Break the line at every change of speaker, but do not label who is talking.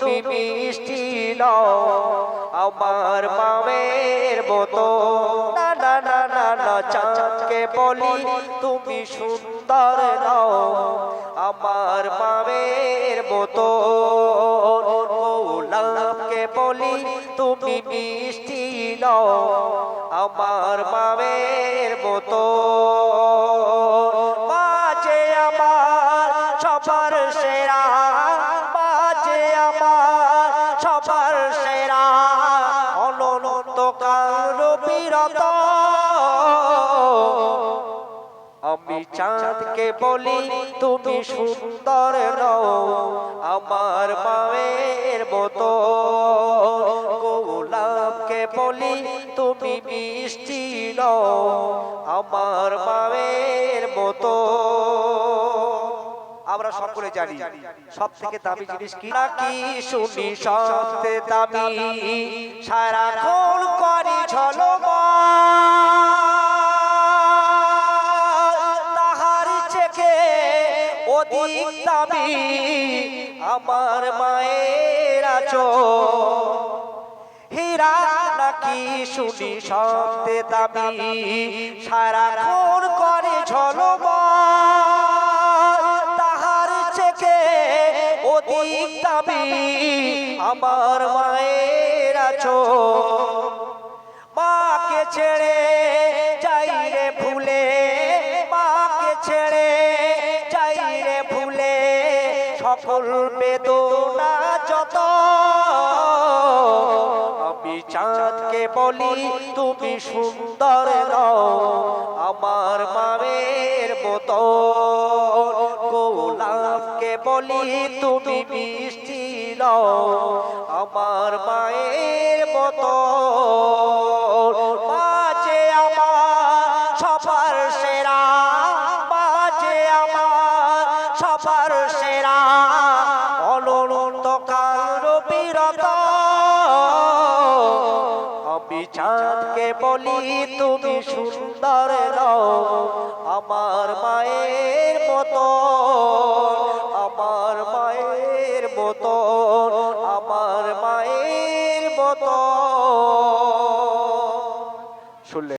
তুমি মিষ্টি নও আমার মামের মতো। না না না না চাঁদকে বলি, তুমি সুন্দর নও, আমার মামের মতো। গোলাপকে বলি, তুমি মিষ্টি নও আমার মামের মতো। বাজে আমার সবার সেরা সবার সেরা অনন্ত কাল বিরত। আমি চাঁদকে বলি, তুমি সুন্দর নও, আমার মায়ের মতো। গোলাপকে বলি, তুমি মিষ্টি নও, আমার মায়ের সকলে জানি সব থেকে দামি জিনিস কি? কি? শুনি সবচেয়ে দামি? সারাক্ষণ করি ঝলমল। তাহার চেখে অধিক দামি আমার মায়ের আছো হীরা নাকি শুনি সবতে দামি? সারাক্ষণ করে অধিক দামি আমার মায়ের আছো। মাকে ছেড়ে যাই রে ভুলে, মাকে ছেড়ে যাই রে ভুলে। সকল বেদনা যত, আমি চাঁদকে বলি, তুমি সুন্দর নও। আমার মায়ের মতো বলি, তুমি নও আমার মায়ের মতো। বাজে আমার সবার সেরা বাজে আমার সবার সেরা অনন্ত কাল বিরত আমি চাঁদকে বলি, তুমি সুন্দর আমার মায়ের মতো। কত শুনলে